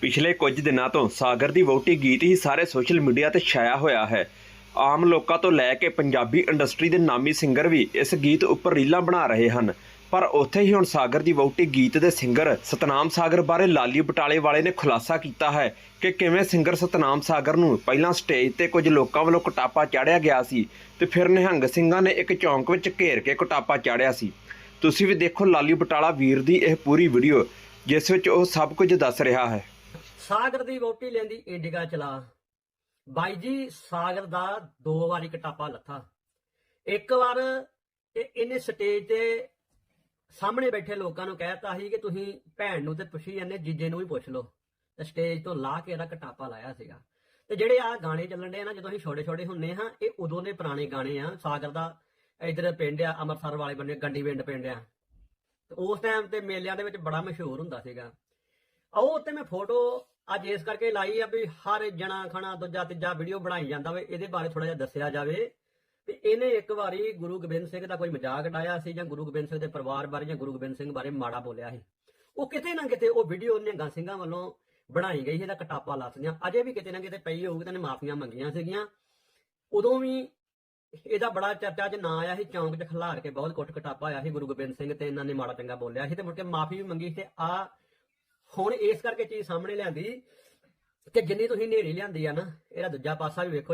ਪਿਛਲੇ ਕੁਝ ਦਿਨਾਂ ਤੋਂ ਸਾਗਰ ਦੀ ਵਹੁਟੀ ਗੀਤ ਹੀ ਸਾਰੇ ਸੋਸ਼ਲ ਮੀਡੀਆ ਤੇ ਛਾਇਆ ਹੋਇਆ ਹੈ। ਆਮ ਲੋਕਾਂ ਤੋਂ ਲੈ ਕੇ ਪੰਜਾਬੀ ਇੰਡਸਟਰੀ ਦੇ ਨਾਮੀ ਸਿੰਗਰ ਵੀ ਇਸ ਗੀਤ ਉੱਪਰ ਰੀਲਾਂ ਬਣਾ ਰਹੇ ਹਨ। ਪਰ ਉੱਥੇ ਹੀ ਹੁਣ ਸਾਗਰ ਦੀ ਵਹੁਟੀ ਗੀਤ ਦੇ ਸਿੰਗਰ ਸਤਨਾਮ ਸਾਗਰ ਬਾਰੇ ਲਾਲੀ ਬਟਾਲੇ ਵਾਲੇ ਨੇ ਖੁਲਾਸਾ ਕੀਤਾ ਹੈ ਕਿ ਕਿਵੇਂ ਸਿੰਗਰ ਸਤਨਾਮ ਸਾਗਰ ਨੂੰ ਪਹਿਲਾਂ ਸਟੇਜ ਤੇ ਕੁਝ ਲੋਕਾਂ ਵੱਲੋਂ ਕਟਾਪਾ ਚਾੜਿਆ ਗਿਆ ਸੀ ਤੇ ਫਿਰ ਨਿਹੰਗ ਸਿੰਘਾਂ ਨੇ ਇੱਕ ਚੌਂਕ ਵਿੱਚ ਘੇਰ ਕੇ ਕਟਾਪਾ ਚਾੜਿਆ ਸੀ। ਤੁਸੀਂ ਵੀ ਦੇਖੋ ਲਾਲੀ ਬਟਾਲਾ ਵੀਰ ਦੀ ਇਹ ਪੂਰੀ ਵੀਡੀਓ, ਜਿਸ ਵਿੱਚ ਉਹ ਸਭ ਕੁਝ ਦੱਸ ਰਿਹਾ ਹੈ। ਸਾਗਰ ਦੀ ਵੋਟੀ ਲੈਂਦੀ ਇੰਡੀਗਾ ਚਲਾ। ਬਾਈ ਜੀ, ਸਾਗਰ ਦਾ ਦੋ ਵਾਰੀ ਕਟਾਪਾ ਲੱਥਾ। ਇੱਕ ਵਾਰ ਇਹ ਇਹਨੇ ਸਟੇਜ ਤੇ ਸਾਹਮਣੇ ਬੈਠੇ ਲੋਕਾਂ ਨੂੰ ਕਹਿਤਾ ਸੀ ਕਿ ਤੁਸੀਂ ਭੈਣ ਨੂੰ ਤੇ ਪੁੱਛੀ ਇਹਨੇ ਜੀਜੇ ਨੂੰ ਵੀ ਪੁੱਛ ਲਓ। ਤੇ ਸਟੇਜ ਤੋਂ ਲਾ ਕੇ ਇਹਦਾ ਕਟਾਪਾ ਲਾਇਆ ਸੀਗਾ। ਤੇ ਜਿਹੜੇ ਆ ਗਾਣੇ ਚੱਲਣ ਦੇ ਨਾ, ਜਦੋਂ ਅਸੀਂ ਛੋਟੇ ਛੋਟੇ ਹੁੰਨੇ ਹਾਂ, ਇਹ ਉਦੋਂ ਦੇ ਪੁਰਾਣੇ ਗਾਣੇ ਆ। ਸਾਗਰ ਦਾ ਇਧਰ ਪਿੰਡ ਆ, ਅੰਮ੍ਰਿਤਸਰ ਵਾਲੇ ਬੰਨੇ, ਗੰਡੀ ਪਿੰਡ ਪਿੰਡ ਆ। ਤੇ ਉਸ ਟਾਈਮ ਤੇ ਮੇਲਿਆਂ ਦੇ ਵਿੱਚ ਬੜਾ ਮਸ਼ਹੂਰ ਹੁੰਦਾ ਸੀਗਾ। ਉਹ ਉੱਤੇ ਮੈਂ ਫੋਟੋ ਅੱਜ ਇਸ ਕਰਕੇ ਲਾਈ ਆ ਵੀ ਹਰ ਜਣਾ ਖਣਾ ਦੂਜਾ ਤੀਜਾ ਵੀਡੀਓ ਬਣਾਈ ਜਾਂਦਾ ਵੇ, ਇਹਦੇ ਬਾਰੇ ਥੋੜਾ ਜਿਹਾ ਦੱਸਿਆ ਜਾਵੇ। ਵੀ ਇਹਨੇ ਇੱਕ ਵਾਰੀ ਗੁਰੂ ਗੋਬਿੰਦ ਸਿੰਘ ਦਾ ਕੋਈ ਮਜ਼ਾਕ ਉਡਾਇਆ ਸੀ ਜਾਂ ਗੁਰੂ ਗੋਬਿੰਦ ਸਿੰਘ ਦੇ ਪਰਿਵਾਰ ਬਾਰੇ ਜਾਂ ਗੁਰੂ ਗੋਬਿੰਦ ਸਿੰਘ ਬਾਰੇ ਮਾੜਾ ਬੋਲਿਆ ਸੀ? ਉਹ ਕਿਤੇ ਨਾ ਕਿਤੇ ਉਹ ਵੀਡੀਓ ਨਿਹੰਗਾਂ ਸਿੰਘਾਂ ਵੱਲੋਂ ਬਣਾਈ ਗਈ ਸੀ, ਇਹਦਾ ਕਟਾਪਾ ਲੱਥਦੀਆਂ ਅਜੇ ਵੀ ਕਿਤੇ ਨਾ ਕਿਤੇ ਪਈ ਹੋਊਗੀ, ਤਾਂ ਇਹਨੇ ਮਾਫੀਆਂ ਮੰਗੀਆਂ ਸੀਗੀਆਂ। ਉਦੋਂ ਵੀ ਇਹਦਾ ਬੜਾ ਚਰਚਾ 'ਚ ਨਾਂ ਆਇਆ ਸੀ, ਚੌਂਕ 'ਚ ਖਿਲਾਰ ਕੇ ਬਹੁਤ ਕੁੱਟ ਕਟਾਪਾ ਆਇਆ ਸੀ ਗੁਰੂ ਗੋਬਿੰਦ ਸਿੰਘ ਤੇ, ਇਹਨਾਂ ਨੇ ਮਾੜਾ ਚੰਗਾ ਬੋਲਿਆ ਸੀ ਤੇ ਮੁੜ ਕੇ ਮਾਫੀ ਵੀ ਮੰਗੀ ਤੇ ਆ ਹੁਣ ਇਸ ਕਰਕੇ ਚੀਜ਼ ਸਾਹਮਣੇ ਲਿਆਂਦੀ ਕਿ ਜਿੰਨੀ ਤੁਸੀਂ ਨੇਰੀ ਲਿਆਂਦੀ ਆ ਨਾ, ਇਹਦਾ ਦੂਜਾ ਪਾਸਾ ਵੀ ਵੇਖੋ